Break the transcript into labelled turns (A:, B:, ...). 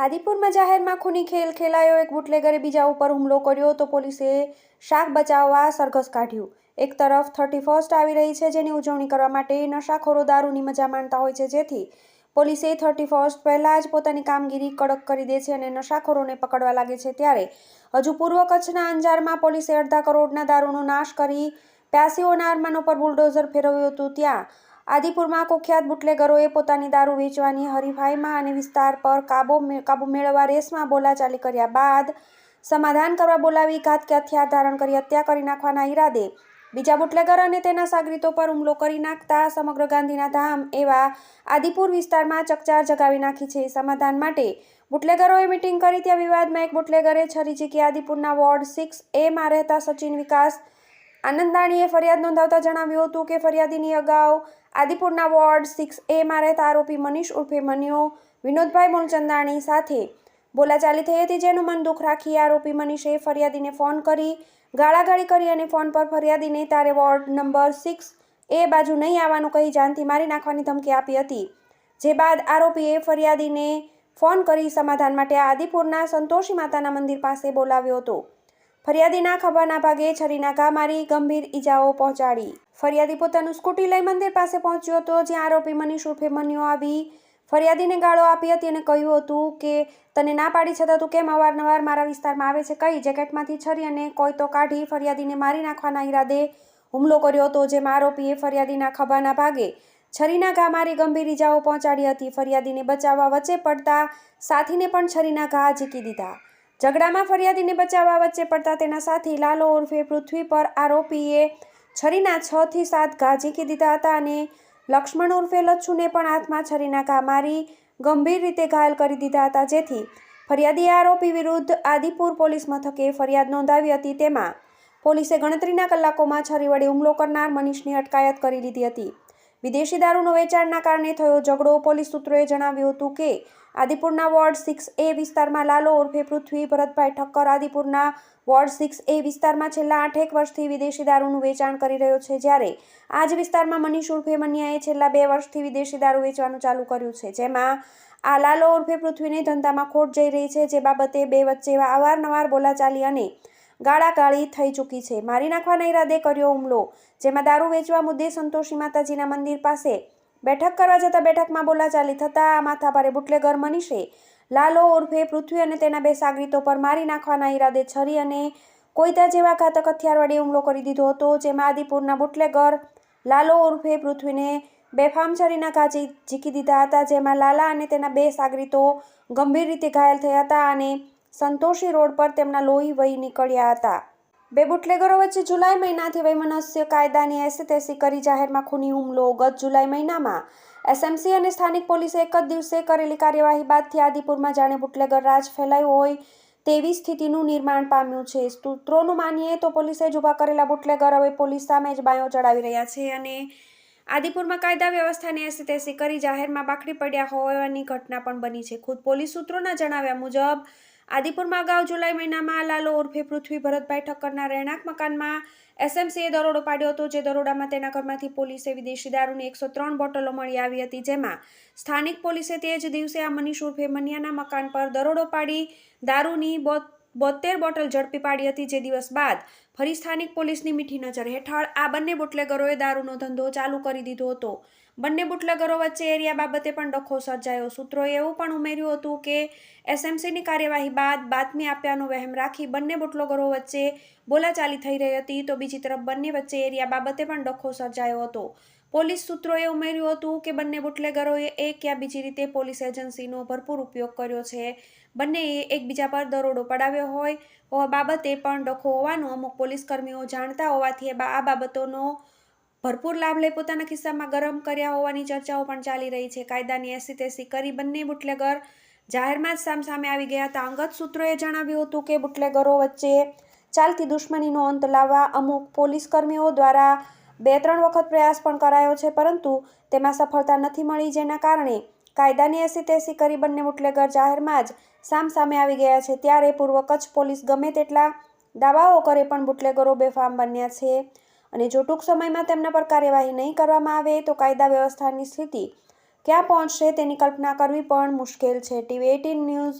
A: આદિપુરમાં જાહેરમાં ખૂની ખેલ ખેલાયો, એક બુટલેગરે બીજા ઉપર હુમલો કર્યો તો પોલીસે શાક બચાવવા સરઘસ કાઢ્યું. એક તરફ થર્ટી ફર્સ્ટ આવી રહી છે જેની ઉજવણી કરવા માટે નશાખોરો દારૂની મજા માણતા હોય છે જેથી પોલીસે થર્ટી ફર્સ્ટ પહેલાં જ પોતાની કામગીરી કડક કરી દે છે અને નશાખોરોને પકડવા લાગે છે ત્યારે હજુ પૂર્વ કચ્છના અંજારમાં પોલીસે અડધા કરોડના દારૂનો નાશ કરી પ્યાસીઓના અરમાનો પર બુલડોઝર ફેરવ્યું હતું ત્યાં આદિપુરમાં કુખ્યાત બુટલેગરોએ પોતાની દારૂ વેચવાની હરીફાઈમાં અને વિસ્તાર પર કાબુ કાબુ મેળવવા રેસમાં બોલાચાલી કર્યા બાદ સમાધાન કરવા બોલાવી ઘાત કે હથિયાર ધારણ કરી હત્યા કરી નાખવાના ઈરાદે. બીજા બુટલેગર અને તેના સાગરીતો પર હુમલો કરી નાખતા સમગ્ર ગાંધીના ધામ એવા આદિપુર વિસ્તારમાં ચકચાર જગાવી નાખી છે. સમાધાન માટે બુટલેગરોએ મિટિંગ કરી ત્યાં વિવાદમાં એક બુટલેગરે છરી ઝીકી આદિપુરના વોર્ડ સિક્સ એમાં રહેતા સચિન વિકાસ આનંદાણીએ ફરિયાદ નોંધાવતા જણાવ્યું હતું કે ફરિયાદીની અગાઉ આદિપુરના વોર્ડ સિક્સ એમાં રહેતા આરોપી મનીષ ઉર્ફે મન્યો વિનોદભાઈ મૂલચંદાણી સાથે બોલાચાલી થઈ હતી, જેનું મન દુઃખ રાખી આરોપી મનીષે ફરિયાદીને ફોન કરી, ગાળાગાળી કરી અને ફોન પર ફરિયાદીને તારે વોર્ડ નંબર સિક્સ એ બાજુ નહીં આવવાનું કહી જાનથી મારી નાખવાની ધમકી આપી હતી. જે બાદ આરોપીએ ફરિયાદીને ફોન કરી સમાધાન માટે આદિપુરના સંતોષી માતાના મંદિર પાસે બોલાવ્યો હતો. ફરિયાદીના ખભાના ભાગે છરીના ઘા મારી ગંભીર ઈજાઓ પહોંચાડી. ફરિયાદી પોતાનું સ્કૂટી લઈ મંદિર પાસે પહોંચ્યો હતો, જ્યાં આરોપી મનીષ ઉર્ફે મન્યો આવી ફરિયાદીને ગાળો આપી હતી અને કહ્યું હતું કે, તને ના પાડી છતાં તું કેમ અવારનવાર મારા વિસ્તારમાં આવે છે? કઈ જેકેટમાંથી છરી અને કોઈ તો કાઢી ફરિયાદીને મારી નાખવાના ઈરાદે હુમલો કર્યો હતો. જેમાં આરોપીએ ફરિયાદીના ખભાના ભાગે છરીના ઘા મારી ગંભીર ઈજાઓ પહોંચાડી હતી. ફરિયાદીને બચાવવા વચ્ચે પડતા સાથીને પણ છરીના ઘા ઝીકી દીધા. ઝઘડામાં ફરિયાદીને બચાવવા વચ્ચે પડતા તેના સાથી લાલો ઉર્ફે પૃથ્વી પર આરોપીએ છરીના છ થી સાત ઘા ઝીકી દીધા હતા અને લક્ષ્મણ ઉર્ફે લચ્છુને પણ હાથમાં છરીના ઘા મારી ગંભીર રીતે ઘાયલ કરી દીધા હતા. જેથી ફરિયાદીએ આરોપી વિરુદ્ધ આદિપુર પોલીસ મથકે ફરિયાદ નોંધાવી હતી. તેમાં પોલીસે ગણતરીના કલાકોમાં છરી વડે હુમલો કરનાર મનીષની અટકાયત કરી લીધી હતી. વિદેશી દારૂનો વેચાણના કારણે થયો ઝઘડો. પોલીસ સૂત્રોએ જણાવ્યું હતું કે, આદિપુરના વોર્ડ સિક્સ એ વિસ્તારમાં લાલો ઉર્ફે પૃથ્વી ભરતભાઈ ઠક્કર આદિપુરના વોર્ડ સિક્સ એ વિસ્તારમાં છેલ્લા આઠેક વર્ષથી વિદેશી દારૂનું વેચાણ કરી રહ્યો છે. જ્યારે આ જ વિસ્તારમાં મનીષ ઉર્ફે મનિયાએ છેલ્લા બે વર્ષથી વિદેશી દારૂ વેચવાનું ચાલુ કર્યું છે. જેમાં આ લાલો ઉર્ફે પૃથ્વીને ધંધામાં ખોટ જઈ રહી છે. જે બાબતે બે વચ્ચે અવારનવાર બોલાચાલી અને ગાળાગાળી થઈ ચૂકી છે. મારી નાખવાના ઈરાદે કર્યો હુમલો, જેમાં દારૂ વેચવા મુદ્દે સંતોષી માતાજીના મંદિર પાસે બેઠક કરવા જતાં બેઠકમાં બોલાચાલી થતાં માથાભારે બુટલેગર મનીષે લાલો ઉર્ફે પૃથ્વી અને તેના બે સાગરીતો પર મારી નાખવાના ઈરાદે છરી અને કોઈતા જેવા ઘાતક હથિયાર વડે હુમલો કરી દીધો હતો, જેમાં આદિપુરના બુટલેગર લાલો ઉર્ફે પૃથ્વીને બેફામ છરીના ઘાચી ઝીકી દીધા હતા, જેમાં લાલા અને તેના બે સાગરીતો ગંભીર રીતે ઘાયલ થયા હતા અને સંતોષી રોડ પર તેમના લોહી વહી નીકળ્યા હતા. બે બુટલેગરો વચ્ચે જુલાઈ મહિનાથી વૈમનસ્ય કાયદાની એસી તેસી કરી જાહેરમાં ખૂની હુમલો ગત જુલાઈ મહિનામાં. એસએમસી અને સ્થાનિક પોલીસે એક જ દિવસે કરેલી કાર્યવાહી બાદથી આદિપુરમાં જાણે બુટલેગર રાજ ફેલાયો હોય તેવી સ્થિતિનું નિર્માણ પામ્યું છે. સૂત્રોનું માનીએ તો પોલીસે જ ઊભા કરેલા બુટલેગર હવે પોલીસ સામે જ બાયો ચડાવી રહ્યા છે અને આદિપુરમાં કાયદા વ્યવસ્થાની એસી તેસી કરી જાહેરમાં બાખડી પડ્યા હોવાની ઘટના પણ બની છે. ખુદ પોલીસ સૂત્રોના જણાવ્યા મુજબ આદિપુરમાં અગાઉ જુલાઈ મહિનામાં લાલો ઉર્ફે પૃથ્વી ભરતભાઈ ઠક્કરના રહેણાંક મકાનમાં એસએમસીએ દરોડો પાડ્યો હતો, જે દરોડામાં તેના ઘરમાંથી પોલીસે વિદેશી દારૂની એકસો ત્રણ બોટલો મળી આવી હતી, જેમાં સ્થાનિક પોલીસે તે જ દિવસે આ મનીષ ઉર્ફે મનિયાના મકાન પર દરોડો પાડી દારૂની બોત બોતેર બોટલ ઝડપી પાડી હતી, જે દિવસ બાદ ફરી સ્થાનિક પોલીસની મીઠી નજર હેઠળ આ બંને બુટલેગરોએ દારૂનો ધંધો ચાલુ કરી દીધો હતો. બંને બુટલેગરો વચ્ચે એરિયા બાબતે પણ ડખો સર્જાયો. સૂત્રોએ એવું પણ ઉમેર્યું હતું કે, એસએમસીની કાર્યવાહી બાદ બાતમી આપ્યાનો વહેમ રાખી બંને બુટલેગરો વચ્ચે બોલાચાલી થઈ રહી હતી તો બીજી તરફ બંને વચ્ચે એરિયા બાબતે પણ ડખો સર્જાયો હતો. પોલીસ સૂત્રોએ ઉમેર્યું હતું કે, બંને બુટલેગરોએ એક યા બીજી રીતે પોલીસ એજન્સીનો ભરપૂર ઉપયોગ કર્યો છે. બંનેએ એકબીજા પર દરોડો પડાવ્યો હોય, હોવા બાબતે પણ ડખો હોવાનું અમુક પોલીસ કર્મીઓ જાણતા હોવાથી આ બાબતોનો ભરપૂર લાભ લઈ પોતાના ખિસ્સામાં ગરમ કર્યા હોવાની ચર્ચાઓ પણ ચાલી રહી છે. કાયદાની એસી તેસી કરી બંને બુટલેગર જાહેરમાં જ સામસામે આવી ગયા હતા. અંગત સૂત્રોએ જણાવ્યું હતું કે બુટલેગરો વચ્ચે ચાલતી દુશ્મનીનો અંત લાવવા અમુક પોલીસ કર્મીઓ દ્વારા બે ત્રણ વખત પ્રયાસ પણ કરાયો છે, પરંતુ તેમાં સફળતા નથી મળી જેના કારણે કાયદાની એસી તેસી કરી બંને બુટલેગર જાહેરમાં જ સામસામે આવી ગયા છે. ત્યારે પૂર્વ કચ્છ પોલીસ ગમે તેટલા દાવાઓ કરે પણ બુટલેગરો બેફામ બન્યા છે. અને જો ટૂંક સમયમાં તેમના પર કાર્યવાહી નહીં કરવામાં આવે, તો કાયદા વ્યવસ્થાની સ્થિતિ ક્યાં પહોંચશે તેની કલ્પના કરવી પણ મુશ્કેલ છે. TV eighteen news